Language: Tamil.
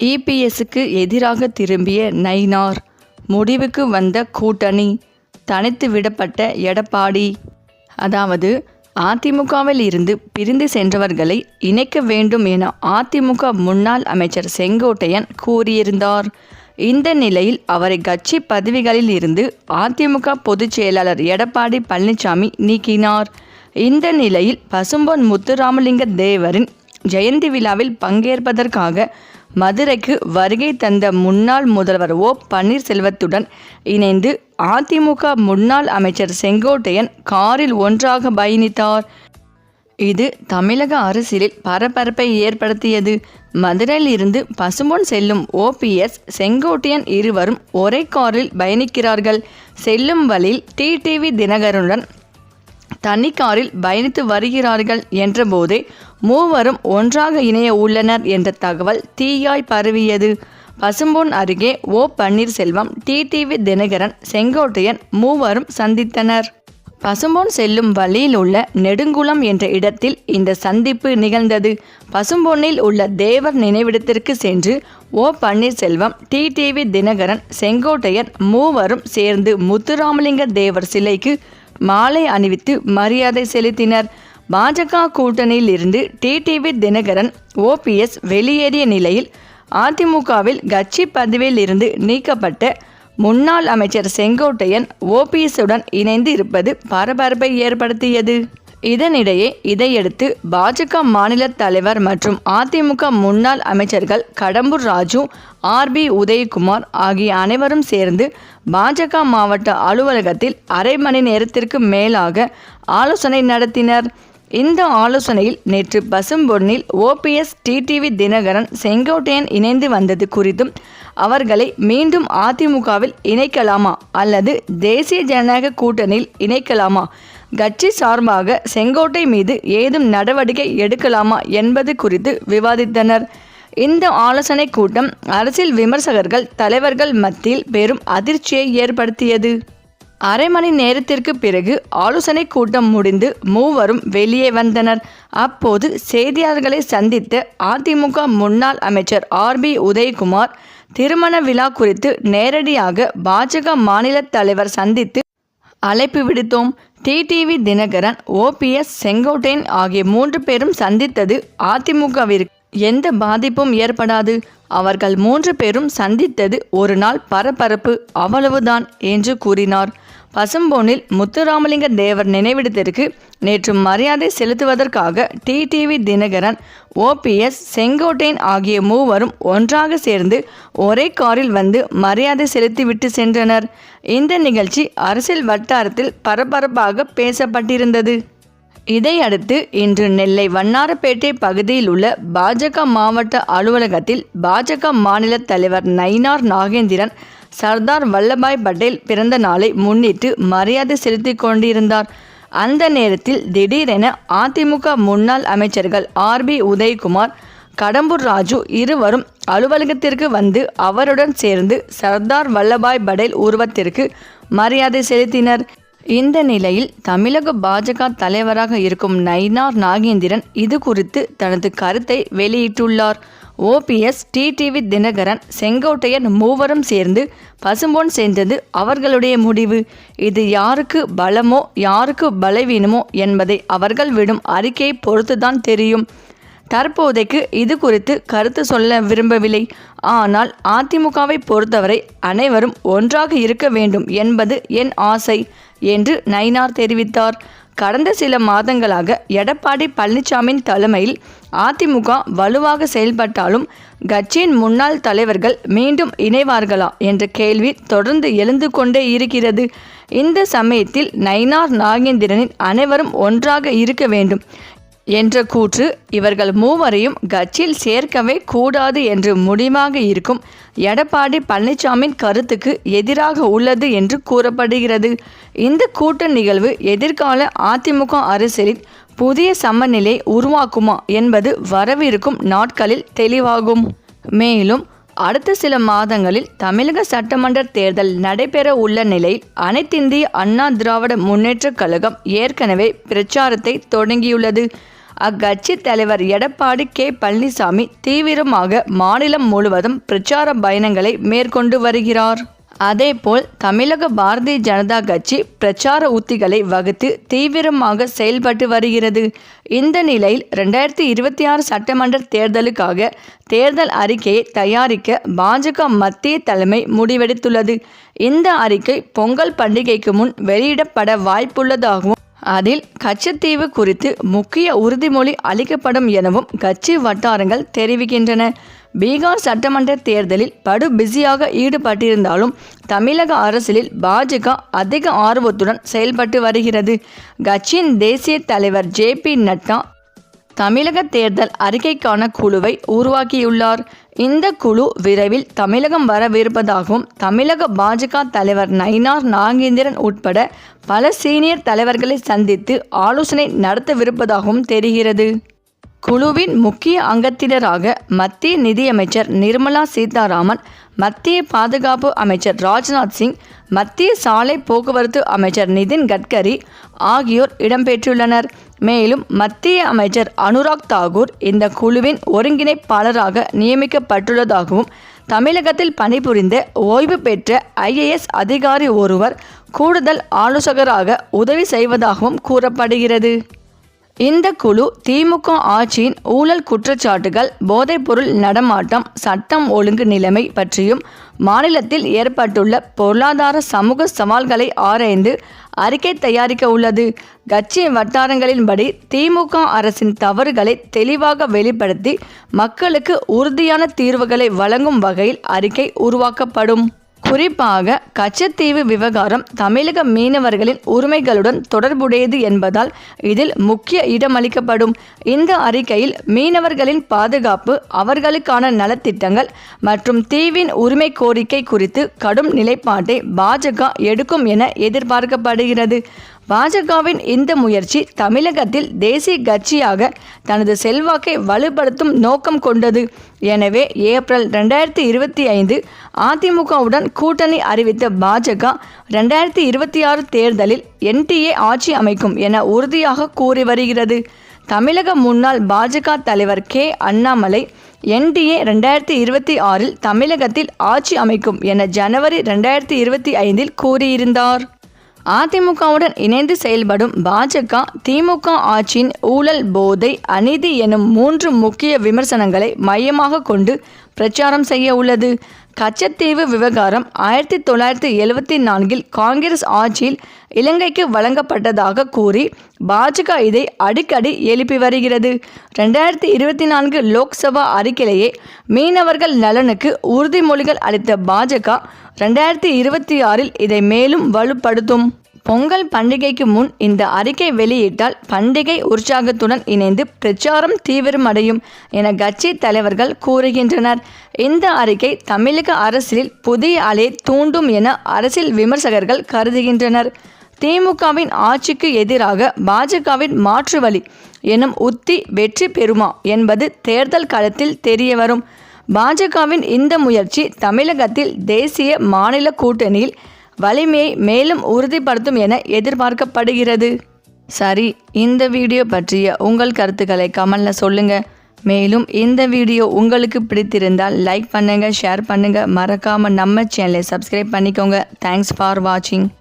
இபிஎஸ்க்கு எதிராக திரும்பிய நைனார் முடிவுக்கு வந்த கூட்டணி தனித்து விடப்பட்ட எடப்பாடி. அதாவது அதிமுகவில் இருந்து பிரிந்து சென்றவர்களை இணைக்க வேண்டும் என அதிமுக முன்னாள் அமைச்சர் செங்கோட்டையன் கூறியிருந்தார். இந்த நிலையில் அவரை கட்சி பதவிகளில் இருந்து அதிமுக பொதுச் செயலாளர் எடப்பாடி பழனிசாமி நீக்கினார். இந்த நிலையில் பசும்பொன் முத்துராமலிங்க தேவரின் ஜெயந்தி விழாவில் பங்கேற்பதற்காக மதுரைக்கு வருகை தந்த முன்னாள் முதல்வர் ஓ. பன்னீர்செல்வத்துடன் இணைந்து அதிமுக முன்னாள் அமைச்சர் செங்கோட்டையன் காரில் ஒன்றாக பயணித்தார். இது தமிழக அரசியலில் பரபரப்பை ஏற்படுத்தியது. மதுரையில் இருந்து பசும்பொன் செல்லும் ஓபிஎஸ் செங்கோட்டையன் இருவரும் ஒரே காரில் பயணிக்கிறார்கள். செல்லும் வழியில் டிடிவி தினகருடன் தனி காரில் பயணித்து வருகிறார்கள் என்றபோதே மூவரும் ஒன்றாக இணைய உள்ளனர் என்ற தகவல் தீயாய் பரவியது. பசும்பொன் அருகே ஓ. பன்னீர்செல்வம் டிடிவி தினகரன் செங்கோட்டையன் மூவரும் சந்தித்தனர். பசும்பொன் செல்லும் வழியில் உள்ள நெடுங்குளம் என்ற இடத்தில் இந்த சந்திப்பு நிகழ்ந்தது. பசும்பொன்னில் உள்ள தேவர் நினைவிடத்திற்கு சென்று ஓ. பன்னீர்செல்வம் டிடிவி தினகரன் செங்கோட்டையன் மூவரும் சேர்ந்து முத்துராமலிங்க தேவர் சிலைக்கு மாலை அணிவித்து மரியாதை செலுத்தினர். பாஜக கூட்டணியில் இருந்து டிடிவி தினகரன் ஓபிஎஸ் வெளியேறிய நிலையில் அதிமுகவில் கட்சி பதவியில் இருந்து நீக்கப்பட்ட முன்னாள் அமைச்சர் செங்கோட்டையன் ஓபிஎஸ்ஸுடன் இணைந்து இருப்பது பரபரப்பை ஏற்படுத்தியது. இதனிடையே இதையடுத்து பாஜக மாநில தலைவர் மற்றும் அதிமுக முன்னாள் அமைச்சர்கள் கடம்பூர் ராஜு ஆர்பி உதயகுமார் ஆகிய அனைவரும் சேர்ந்து பாஜக மாவட்ட அலுவலகத்தில் அரை மணி நேரத்திற்கு மேலாக ஆலோசனை நடத்தினர். இந்த ஆலோசனையில் நேற்று பசும்பொன்னில் ஓபிஎஸ் டிடிவி தினகரன் செங்கோட்டையன் இணைந்து வந்தது குறித்தும் அவர்களை மீண்டும் அதிமுகவில் இணைக்கலாமா அல்லது தேசிய ஜனநாயக கூட்டணியில் இணைக்கலாமா? கட்சி சார்பாக செங்கோட்டை மீது ஏதும் நடவடிக்கை எடுக்கலாமா என்பது குறித்து விவாதித்தனர். இந்த ஆலோசனை கூட்டம் அரசியல் விமர்சகர்கள் தலைவர்கள் மத்தியில் பெரும் அதிர்ச்சியை ஏற்படுத்தியது. அரை மணி நேரத்திற்கு பிறகு ஆலோசனை கூட்டம் முடிந்து மூவரும் வெளியே வந்தனர். அப்போது செய்தியாளர்களை சந்தித்த அதிமுக முன்னாள் அமைச்சர் ஆர்பி உதயகுமார் திருமண விழா குறித்து நேரடியாக பாஜக மாநில தலைவர் சந்தித்து அழைப்பு விடுத்தோம். டிடிவி தினகரன் ஓபிஎஸ் செங்கோட்டையன் ஆகிய மூன்று பேரும் சந்தித்தது அதிமுகவிற்கு. எந்த பாதிப்பும் ஏற்படாது. அவர்கள் மூன்று பேரும் சந்தித்தது ஒரு நாள் பரபரப்பு அவ்வளவுதான் என்று கூறினார். பசும்போனில் முத்துராமலிங்க தேவர் நினைவிடத்திற்கு நேற்று மரியாதை செலுத்துவதற்காக டிடிவி தினகரன் ஓபிஎஸ் செங்கோட்டையன் ஆகிய மூவரும் ஒன்றாக சேர்ந்து ஒரே காரில் வந்து மரியாதை செலுத்திவிட்டு சென்றனர். இந்த நிகழ்ச்சி அரசியல் வட்டாரத்தில் பரபரப்பாக பேசப்பட்டிருந்தது. இதையடுத்து இன்று நெல்லை வண்ணாரப்பேட்டை பகுதியில் உள்ள பாஜக மாவட்ட அலுவலகத்தில் பாஜக மாநில தலைவர் நயினார் நாகேந்திரன் சர்தார் வல்லபாய் பட்டேல் பிறந்த நாளை முன்னிட்டு மரியாதை செலுத்தி கொண்டிருந்தார். அந்த நேரத்தில் திடீரென அதிமுக முன்னாள் அமைச்சர்கள் ஆர் பி உதயகுமார் கடம்பூர் ராஜு இருவரும் அலுவலகத்திற்கு வந்து அவருடன் சேர்ந்து சர்தார் வல்லபாய் படேல் உருவத்திற்கு மரியாதை செலுத்தினர். இந்த நிலையில் தமிழக பாஜக தலைவராக இருக்கும் நயினார் நாகேந்திரன் இது குறித்து தனது கருத்தை வெளியிட்டுள்ளார். ஓபிஎஸ் டிடிவி தினகரன் செங்கோட்டையன் மூவரும் சேர்ந்து பசும்பொன் சேர்ந்தது அவர்களுடைய முடிவு. இது யாருக்கு பலமோ யாருக்கு பலவீனமோ என்பதை அவர்கள் விடும் அறிக்கையை பொறுத்துதான் தெரியும். தற்போதைக்கு இது குறித்து கருத்து சொல்ல விரும்பவில்லை. ஆனால் அதிமுகவை பொறுத்தவரை அனைவரும் ஒன்றாக இருக்க வேண்டும் என்பது என் ஆசை என்று நயினார் தெரிவித்தார். கடந்த சில மாதங்களாக எடப்பாடி பழனிசாமியின் தலைமையில் அதிமுக வலுவாக செயல்பட்டாலும் கட்சியின் முன்னாள் தலைவர்கள் மீண்டும் இணைவார்களா என்ற கேள்வி தொடர்ந்து எழுந்து கொண்டே இருக்கிறது. இந்த சமயத்தில் நயினார் நாகேந்திரனின் அனைவரும் ஒன்றாக இருக்க வேண்டும். என்ற கூற்று இவர்கள் மூவரையும் கட்சியில் சேர்க்கவே கூடாது என்று முடிவாக இருக்கும். எடப்பாடி பழனிசாமியின் கருத்துக்கு எதிராக உள்ளது என்று கூறப்படுகிறது. இந்த கூட்ட நிகழ்வு எதிர்கால அதிமுக அரசியலில் புதிய சமநிலை உருவாக்குமா என்பது வரவிருக்கும் நாட்களில் தெளிவாகும். மேலும் அடுத்த சில மாதங்களில் தமிழக சட்டமன்ற தேர்தல் நடைபெற உள்ள நிலையில் அனைத்திந்திய அண்ணா திராவிட முன்னேற்றக் கழகம் ஏற்கனவே பிரச்சாரத்தை தொடங்கியுள்ளது. அக்கட்சி தலைவர் எடப்பாடி கே. பழனிசாமி தீவிரமாக மாநிலம் முழுவதும் பிரச்சார பயணங்களை மேற்கொண்டு வருகிறார். அதேபோல் தமிழக பாரதிய ஜனதா கட்சி பிரச்சார உத்திகளை வகுத்து தீவிரமாக செயல்பட்டு வருகிறது. இந்த நிலையில் ரெண்டாயிரத்தி இருபத்தி ஆறு சட்டமன்ற தேர்தலுக்காக தேர்தல் அறிக்கையை தயாரிக்க பாஜக மத்திய தலைமை முடிவெடுத்துள்ளது. இந்த அறிக்கை பொங்கல் பண்டிகைக்கு முன் வெளியிடப்பட வாய்ப்புள்ளதாகவும் அதில் கச்சத்தீவு குறித்து முக்கிய உறுதிமொழி அளிக்கப்படும் எனவும் கட்சி வட்டாரங்கள் தெரிவிக்கின்றன. பீகார் சட்டமன்ற தேர்தலில் படு பிஸியாக ஈடுபட்டிருந்தாலும் தமிழக அரசியலில் பாஜக அதிக ஆர்வத்துடன் செயல்பட்டு வருகிறது. கட்சியின் தேசிய தலைவர் ஜே பி நட்டா தமிழக தேர்தல் அறிக்கைக்கான குழுவை உருவாக்கியுள்ளார். இந்த குழு விரைவில் தமிழகம் வரவிருப்பதாகவும் தமிழக பாஜக தலைவர் நயினார் நாகேந்திரன் உட்பட பல சீனியர் தலைவர்களை சந்தித்து ஆலோசனை நடத்தவிருப்பதாகவும் தெரிகிறது. குழுவின் முக்கிய அங்கத்தினராக மத்திய நிதியமைச்சர் நிர்மலா சீதாராமன் மத்திய பாதுகாப்பு அமைச்சர் ராஜ்நாத் சிங் மத்திய சாலை போக்குவரத்து அமைச்சர் நிதின் கட்கரி ஆகியோர் இடம்பெற்றுள்ளனர். மேலும் மத்திய அமைச்சர் அனுராக் தாகூர் இந்த குழுவின் ஒருங்கிணைப்பாளராக நியமிக்கப்பட்டுள்ளதாகவும் தமிழகத்தில் பணிபுரிந்த ஓய்வு பெற்ற ஐஏஎஸ் அதிகாரி ஒருவர் கூடுதல் ஆலோசகராக உதவி செய்வதாகவும் கூறப்படுகிறது. இந்த குழு திமுக ஆட்சியின் ஊழல் குற்றச்சாட்டுகள் போதைப்பொருள் நடமாட்டம் சட்டம் ஒழுங்கு நிலைமை பற்றியும் மாநிலத்தில் ஏற்பட்டுள்ள பொருளாதார சமூக சவால்களை ஆராய்ந்து அறிக்கை தயாரிக்க உள்ளது. கட்சி வட்டாரங்களின்படி திமுக அரசின் தவறுகளை தெளிவாக வெளிப்படுத்தி மக்களுக்கு உறுதியான தீர்வுகளை வழங்கும் வகையில் அறிக்கை உருவாக்கப்படும். குறிப்பாக கச்சத்தீவு விவகாரம் தமிழக மீனவர்களின் உரிமைகளுடன் தொடர்புடையது என்பதால் இதில் முக்கிய இடமளிக்கப்படும் இந்த அறிக்கையில் மீனவர்களின் பாதுகாப்பு அவர்களுக்கான நலத்திட்டங்கள் மற்றும் தீவின் உரிமை கோரிக்கை குறித்து கடும் நிலைப்பாட்டை பாஜக எடுக்கும் என எதிர்பார்க்கப்படுகிறது. பாஜகவின் இந்த முயற்சி தமிழகத்தில் தேசிய கட்சியாக தனது செல்வாக்கை வலுப்படுத்தும் நோக்கம் கொண்டது. எனவே ஏப்ரல் ரெண்டாயிரத்தி இருபத்தி ஐந்து அதிமுகவுடன் கூட்டணி அறிவித்த பாஜக ரெண்டாயிரத்தி இருபத்தி ஆறு தேர்தலில் என்டிஏ ஆட்சி அமைக்கும் என உறுதியாக கூறி வருகிறது. தமிழக முன்னாள் பாஜக தலைவர் கே. அண்ணாமலை என்டிஏ ரெண்டாயிரத்தி இருபத்தி ஆறில் தமிழகத்தில் ஆட்சி அமைக்கும் என ஜனவரி ரெண்டாயிரத்தி இருபத்தி ஐந்தில் கூறியிருந்தார். அதிமுகவுடன் இணைந்து செயல்படும் பாஜக திமுக ஆட்சியின் ஊழல் போதை அநீதி எனும் மூன்று முக்கிய விமர்சனங்களை மையமாக கொண்டு பிரச்சாரம் செய்ய உள்ளது. கச்சத்தீவு விவகாரம் ஆயிரத்தி தொள்ளாயிரத்தி எழுவத்தி நான்கில் காங்கிரஸ் ஆட்சியில் இலங்கைக்கு வழங்கப்பட்டதாக கூறி பாஜக இதை அடிக்கடி எழுப்பி வருகிறது. ரெண்டாயிரத்தி இருபத்தி நான்கு லோக்சபா அறிக்கையிலேயே மீனவர்கள் நலனுக்கு உறுதிமொழிகள் அளித்த பாஜக ரெண்டாயிரத்தி இருபத்தி ஆறில் இதை மேலும் வலுப்படுத்தும். பொங்கல் பண்டிகைக்கு முன் இந்த அறிக்கை வெளியிட்டால் பண்டிகை உற்சாகத்துடன் இணைந்து பிரச்சாரம் தீவிரமடையும் என கட்சி தலைவர்கள் கூறுகின்றனர். இந்த அறிக்கை தமிழக அரசியலில் புதிய அலையை தூண்டும் என அரசியல் விமர்சகர்கள் கருதுகின்றனர். திமுகவின் ஆட்சிக்கு எதிராக பாஜகவின் மாற்று வழி எனும் உத்தி வெற்றி பெறுமா என்பது தேர்தல் களத்தில் தெரியவரும். பாஜகவின் இந்த முயற்சி தமிழகத்தில் தேசிய மாநில கூட்டணியில் வலிமையை மேலும் உறுதிப்படுத்தும் என எதிர்பார்க்கப்படுகிறது. சரி இந்த வீடியோ பற்றிய உங்கள் கருத்துக்களை கமெண்டில் சொல்லுங்கள் மேலும் இந்த வீடியோ உங்களுக்கு பிடித்திருந்தால் லைக் பண்ணுங்கள் ஷேர் பண்ணுங்கள் மறக்காமல் நம்ம சேனலை சப்ஸ்கிரைப் பண்ணிக்கோங்க. தேங்க்ஸ் ஃபார் வாட்சிங்